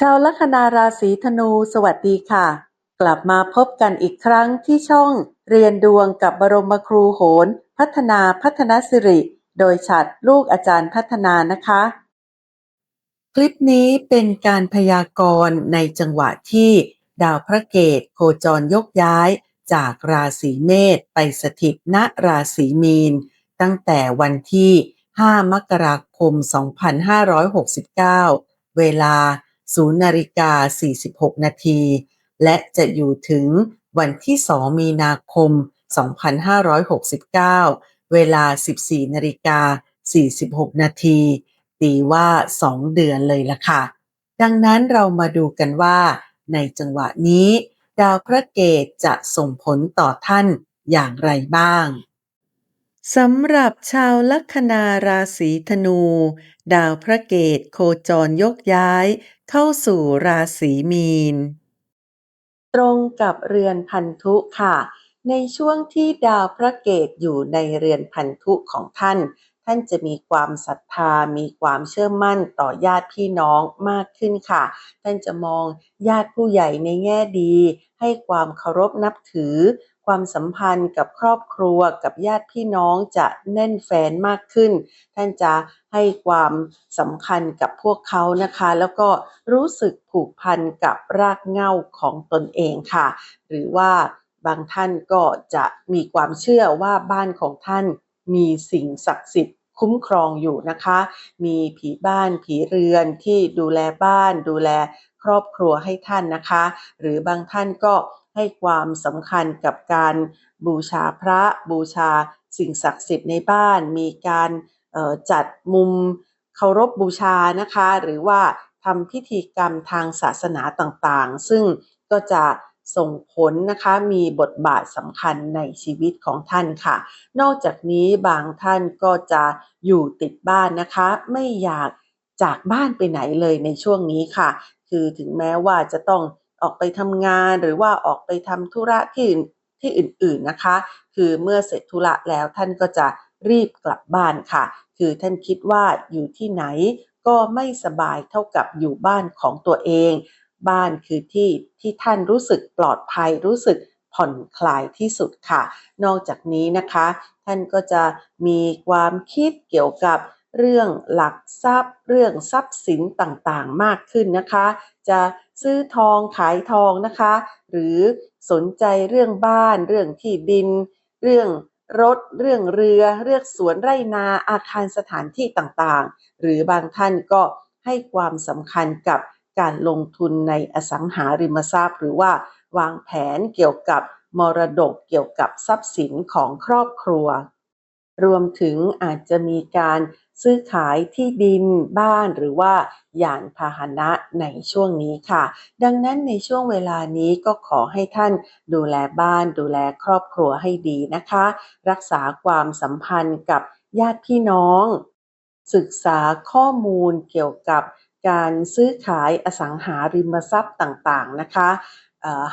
ชาวลัคนาราศีธนูสวัสดีค่ะ กลับมาพบกันอีกครั้งที่ช่องเรียนดวงกับบรมครูโหน พัฒนาพัฒนสิริ โดยฉัดลูกอาจารย์พัฒนานะคะ คลิปนี้เป็นการพยากรณ์ในจังหวะที่ดาวพระเกตโคจรยกย้ายจากราศีเมษไปสถิตณราศีมีน ตั้งแต่วันที่ 5 มกราคม 2569 เวลา 0นาฬิกา46 นาที และจะอยู่ถึงวันที่ 2 มีนาคม 2569 เวลา 14นาฬิกา46 นาที ตีว่า 2 เดือนเลยล่ะค่ะ ดังนั้นเรามาดูกันว่า ในจังหวะนี้ ดาวพระเกตจะส่งผลต่อท่านอย่างไรบ้าง สำหรับชาวลัคนาราศีธนู ดาวพระเกตโคจรยกย้าย เข้าสู่ราศีมีน ตรงกับเรือนพันธุค่ะ ในช่วงที่ดาวพระเกตอยู่ในเรือนพันธุของท่าน ท่านจะมีความศรัทธามีความเชื่อมั่นต่อญาติพี่น้องมากขึ้นค่ะ ท่านจะมองญาติผู้ใหญ่ในแง่ดี ให้ความเคารพนับถือ ความสัมพันธ์กับครอบครัวกับญาติพี่น้องจะแน่นแฟนมากขึ้น ท่านจะให้ความสำคัญกับพวกเขานะคะ แล้วก็รู้สึกผูกพันกับรากเหง้าของตนเองค่ะ หรือว่าบางท่านก็จะมีความเชื่อว่าบ้านของท่านมีสิ่งศักดิ์สิทธิ์คุ้มครองอยู่นะคะ มีผีบ้านผีเรือนที่ดูแลบ้าน ดูแลครอบครัวให้ท่านนะคะ หรือบางท่านก็ ให้ความสำคัญกับการบูชาพระบูชาสิ่งศักดิ์สิทธิ์ในบ้าน มีการจัดมุมเคารพบบูชานะคะ หรือว่าทำพิธีกรรมทางศาสนาต่างๆ ซึ่งก็จะส่งผลนะคะมีบทบาทสำคัญในชีวิตของท่านค่ะ นอกจากนี้บางท่านก็จะอยู่ติดบ้านนะคะ ไม่อยากจากบ้านไปไหนเลยในช่วงนี้ค่ะ คือถึงแม้ว่าจะต้อง ออกไปทำงานหรือว่าออกไปทำธุระที่ที่อื่นๆนะคะ คือเมื่อเสร็จธุระแล้วท่านก็จะรีบกลับบ้านค่ะ คือท่านคิดว่าอยู่ที่ไหนก็ไม่สบายเท่ากับอยู่บ้านของตัวเอง บ้านคือที่ที่ท่านรู้สึกปลอดภัยรู้สึกผ่อนคลายที่สุดค่ะ นอกจากนี้นะคะ ท่านก็จะมีความคิดเกี่ยวกับเรื่องหลักทรัพย์ เรื่องทรัพย์สินต่างๆ มากขึ้นนะคะ จะ ซื้อทองขายทองนะคะ หรือสนใจเรื่องบ้าน เรื่องที่ดิน เรื่องรถ เรื่องเรือ เรื่องสวนไร่นาอาคารสถานที่ต่างๆ หรือบางท่านก็ให้ความสำคัญกับการลงทุนในอสังหาริมทรัพย์ หรือว่าวางแผนเกี่ยวกับมรดกเกี่ยวกับทรัพย์สินของครอบครัว รวมถึงอาจจะมีการ ซื้อขายที่ดินบ้านหรือว่ายานพาหนะในช่วงนี้ค่ะ ดังนั้นในช่วงเวลานี้ก็ขอให้ท่านดูแลบ้านดูแลครอบครัวให้ดีนะคะ รักษาความสัมพันธ์กับญาติพี่น้อง ศึกษาข้อมูลเกี่ยวกับการซื้อขายอสังหาริมทรัพย์ต่างๆนะคะ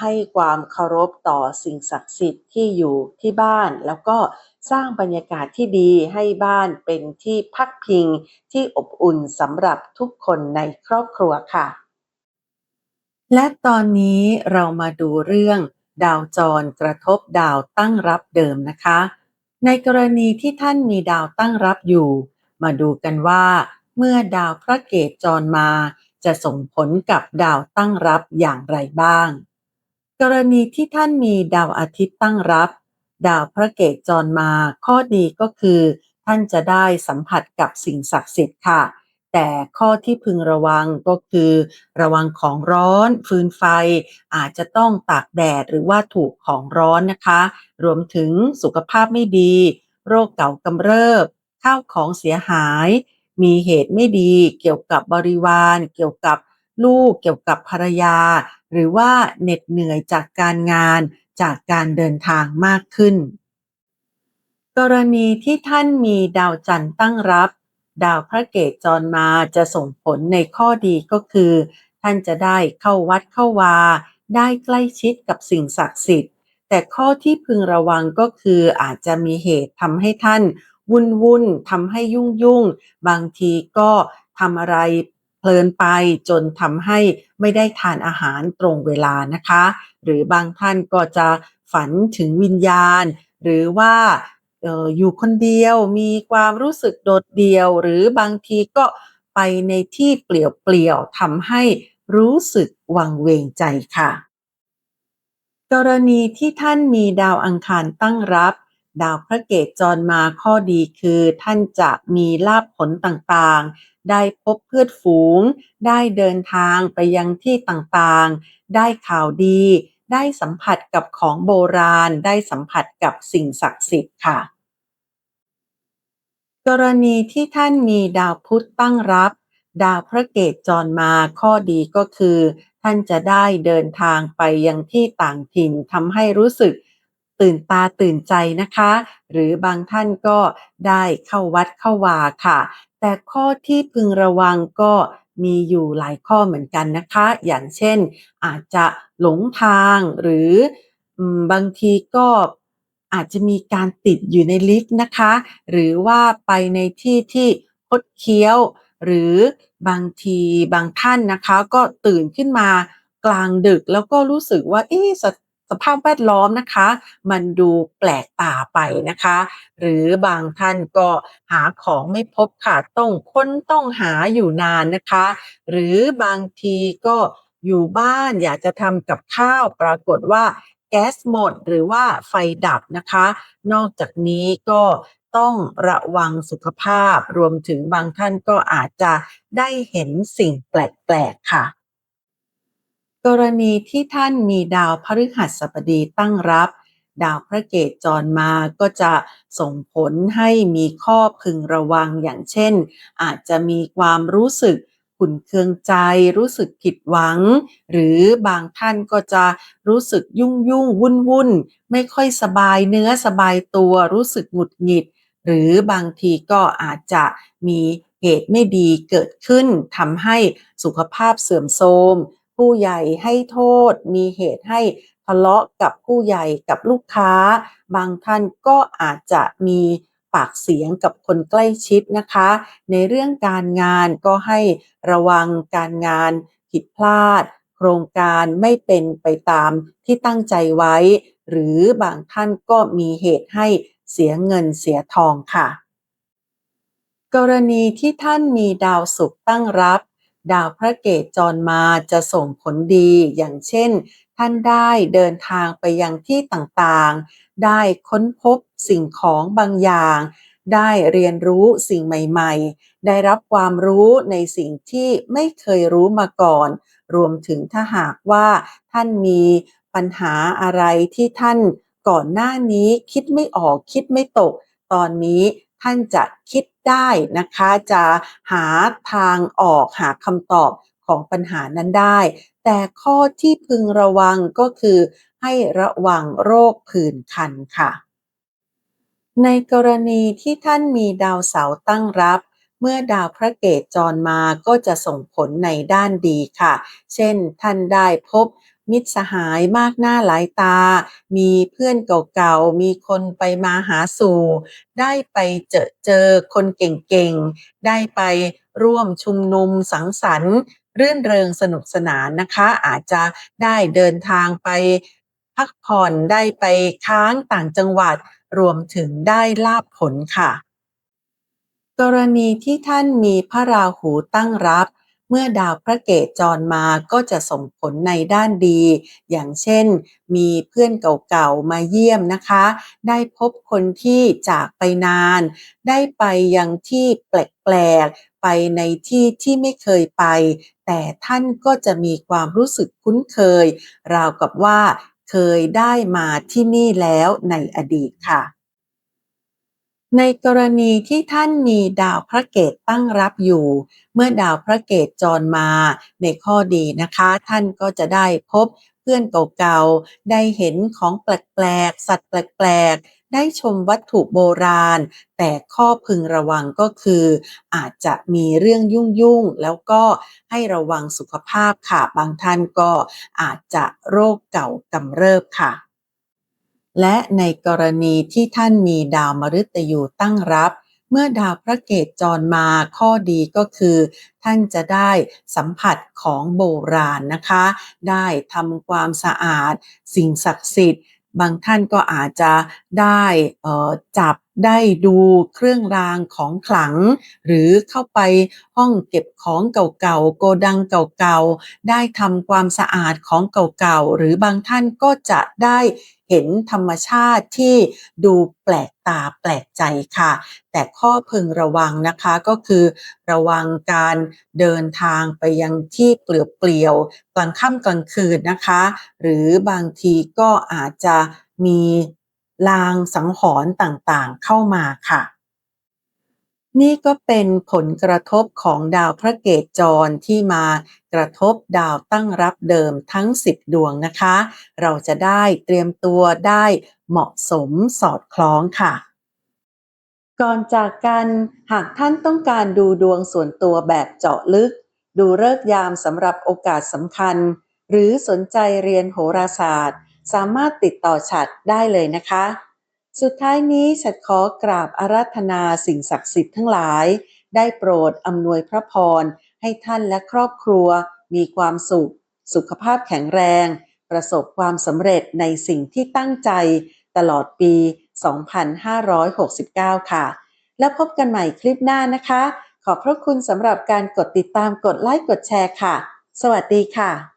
ให้ความเคารพต่อสิ่งศักดิ์สิทธิ์ที่อยู่ที่บ้านแล้วก็ สร้างบรรยากาศที่ดีให้บ้านเป็นที่พักพิงที่อบอุ่นสำหรับทุกคนในครอบครัวค่ะ และตอนนี้เรามาดูเรื่อง ดาวจรกระทบดาวตั้งรับเดิมนะคะ ในกรณีที่ท่านมีดาวตั้งรับอยู่ มาดูกันว่า เมื่อดาวพระเกตจรมา จะส่งผลกับดาวตั้งรับอย่างไรบ้าง กรณีที่ท่านมีดาวอาทิตย์ตั้งรับ ดาวพระเกตจรมา ข้อดีก็คือ ท่านจะได้สัมผัสกับสิ่งศักดิ์สิทธิ์ค่ะ แต่ข้อที่พึงระวังก็คือ ระวังของร้อน ฟืนไฟ อาจจะต้องตากแดดหรือว่าถูกของร้อนนะคะ รวมถึงสุขภาพไม่ดี โรคเก่ากำเริบ ข้าวของเสียหาย มีเหตุไม่ดีเกี่ยวกับบริวาร เกี่ยวกับลูกเกี่ยวกับภรรยา หรือว่าเหน็ดเหนื่อยจากการงาน จากการเดินทางมากขึ้น กรณีที่ท่านมีดาวจันทร์ตั้งรับ ดาวพระเกตจรมาจะส่งผลในข้อดีก็คือ ท่านจะได้เข้าวัดเข้าวา ได้ใกล้ชิดกับสิ่งศักดิ์สิทธิ์ แต่ข้อที่พึงระวังก็คืออาจจะมีเหตุทำให้ท่าน วุ่นวุ่นทำให้ยุ่งยุ่ง บางทีก็ทำอะไร เพลินไปจนทำให้ไม่ได้ทานอาหารตรงเวลานะคะ หรือบางท่านก็จะฝันถึงวิญญาณ หรือว่าอออยู่คนเดียวมีความรู้สึกโดดเดี่ยว หรือบางทีก็ไปในที่เปลี่ยวๆทำให้รู้สึกวังเวงใจค่ะ กรณีที่ท่านมีดาวอังคารตั้งรับ ดาวพระเกตจรมาข้อดีคือ ท่านจะมีลาภผลต่างๆ ได้พบเพื่อนฝูง ได้เดินทางไปยังที่ต่างๆ ได้ข่าวดี ได้สัมผัสกับของโบราณ ได้สัมผัสกับสิ่งศักดิ์สิทธิ์ค่ะ กรณีที่ท่านมีดาวพุธตั้งรับ ดาวพระเกตจรมาข้อดีก็คือ ท่านจะได้เดินทางไปยังที่ต่างถิ่นทำให้รู้สึก ตื่นตาตื่นใจนะคะ หรือบางท่านก็ได้เข้าวัดเข้าวาค่ะ แต่ข้อที่พึงระวังก็มีอยู่หลายข้อเหมือนกันนะคะ อย่างเช่นอาจจะหลงทางหรือบางทีก็อาจจะมีการติดอยู่ในลิฟต์นะคะ หรือว่าไปในที่ที่คดเคี้ยว หรือบางทีบางท่านนะคะ ก็ตื่นขึ้นมากลางดึกแล้วก็รู้สึกว่าเอ๊ะ สภาพแวดล้อมนะคะ มันดูแปลกตาไปนะคะ หรือบางท่านก็หาของไม่พบค่ะต้องค้นต้องหาอยู่นานนะคะ หรือบางทีก็อยู่บ้านอยากจะทำกับข้าวปรากฏว่าแก๊สหมดหรือว่าไฟดับนะคะ นอกจากนี้ก็ต้องระวังสุขภาพ รวมถึงบางท่านก็อาจจะได้เห็นสิ่งแปลก ๆ ค่ะ กรณีที่ท่านมีดาวพฤหัสบดีตั้งรับ ดาวพระเกตจรมาก็จะส่งผลให้มีข้อพึงระวังอย่างเช่น อาจจะมีความรู้สึกขุ่นเคืองใจรู้สึกผิดหวัง หรือบางท่านก็จะรู้สึกยุ่งยุ่งวุ่นวุ่นไม่ค่อยสบายเนื้อสบายตัวรู้สึกหงุดหงิด หรือบางทีก็อาจจะมีเหตุไม่ดีเกิดขึ้นทำให้สุขภาพเสื่อมโทรม ผู้ใหญ่ให้โทษ มีเหตุให้ทะเลาะกับผู้ใหญ่กับลูกค้า บางท่านก็อาจจะมีปากเสียงกับคนใกล้ชิดนะคะ ในเรื่องการงานก็ให้ระวังการงานผิดพลาด โครงการไม่เป็นไปตามที่ตั้งใจไว้ หรือบางท่านก็มีเหตุให้เสียเงินเสียทองค่ะ กรณีที่ท่านมีดาวศุกร์ตั้งรับ ดาวพระเกตจรมาจะส่งผลดี อย่างเช่น ท่านได้เดินทางไปยังที่ต่างๆ ได้ค้นพบสิ่งของบางอย่าง ได้เรียนรู้สิ่งใหม่ๆ ได้รับความรู้ในสิ่งที่ไม่เคยรู้มาก่อน รวมถึงถ้าหากว่าท่านมีปัญหาอะไรที่ท่านก่อนหน้านี้คิดไม่ออกคิดไม่ตก ตอนนี้ ท่านจะคิดได้นะคะ จะหาทางออกหาคำตอบของปัญหานั้นได้ แต่ข้อที่พึงระวังก็คือ ให้ระวังโรคผื่นคันค่ะ ในกรณีที่ท่านมีดาวเสาตั้งรับเมื่อดาวพระเกตจรมาก็จะส่งผลในด้านดีค่ะ เช่นท่านได้พบ มิตรสหายมากหน้าหลายตา มีเพื่อนเก่าๆ มีคนไปมาหาสู่ ได้ไปเจอเจอคนเก่งๆ ได้ไปร่วมชุมนุมสังสรรค์ เรื่นเริงสนุกสนานนะคะ อาจจะได้เดินทางไปพักผ่อนได้ไปค้างต่างจังหวัด รวมถึงได้ลาบผลค่ะ กรณีที่ท่านมีพระราหูตั้งรับ เมื่อดาวพระเกตจรมาก็จะส่งผลในด้านดี อย่างเช่น มีเพื่อนเก่าๆมาเยี่ยมนะคะ ได้พบคนที่จากไปนาน ได้ไปยังที่แปลกๆ ไปในที่ที่ไม่เคยไป แต่ท่านก็จะมีความรู้สึกคุ้นเคย ราวกับว่าเคยได้มาที่นี่แล้วในอดีตค่ะ ในกรณีที่ท่านมีดาวพระเกตตั้งรับอยู่ เมื่อดาวพระเกตจรมาในข้อดีนะคะ ท่านก็จะได้พบเพื่อนเก่าๆ ได้เห็นของแปลกๆ สัตว์แปลกๆ ได้ชมวัตถุโบราณ แต่ข้อพึงระวังก็คือ อาจจะมีเรื่องยุ่งๆ แล้วก็ให้ระวังสุขภาพค่ะ บางท่านก็อาจจะโรคเก่ากำเริบค่ะ และในกรณีที่ท่านมีดาวมฤตยูตั้งรับ เมื่อดาวพระเกตจรมาข้อดีก็คือ ท่านจะได้สัมผัสของโบราณนะคะ ได้ทำความสะอาด สิ่งศักดิ์สิทธิ์ บางท่านก็อาจจะได้จับ ได้ดูเครื่องรางของขลัง หรือเข้าไปห้องเก็บของเก่าๆ โกดังเก่าๆ ได้ทำความสะอาดของเก่าๆ หรือบางท่านก็จะได้เห็นธรรมชาติที่ดูแปลกตาแปลกใจค่ะ แต่ข้อพึงระวังนะคะก็คือ ระวังการเดินทางไปยังที่เปลี่ยวเปลี่ยวกลางค่ำกลางคืนนะคะ หรือบางทีก็อาจจะมี ลางสังหรณ์ต่างๆ เข้ามาค่ะ นี่ก็เป็นผลกระทบของดาวพระเกตจรที่มากระทบดาวตั้งรับเดิมทั้ง 10 ดวงนะคะ เราจะได้เตรียมตัวได้เหมาะสมสอดคล้องค่ะก่อนจากกันหากท่านต้องการดูดวงส่วนตัวแบบเจาะลึก ดูเลิกยามสำหรับโอกาสสำคัญ หรือสนใจเรียนโหราศาสตร์ สามารถติดต่อฉัดได้เลยนะคะ สุดท้ายนี้ฉัดขอกราบอาราธนาสิ่งศักดิ์สิทธิ์ทั้งหลาย ได้โปรดอำนวยพระพร ให้ท่านและครอบครัว มีความสุข สุขภาพแข็งแรง ประสบความสำเร็จในสิ่งที่ตั้งใจ ตลอดปี 2569 ค่ะ แล้วพบกันใหม่คลิปหน้านะคะ ขอบพระคุณสำหรับการกดติดตามกดไลค์กดแชร์ค่ะ สวัสดีค่ะ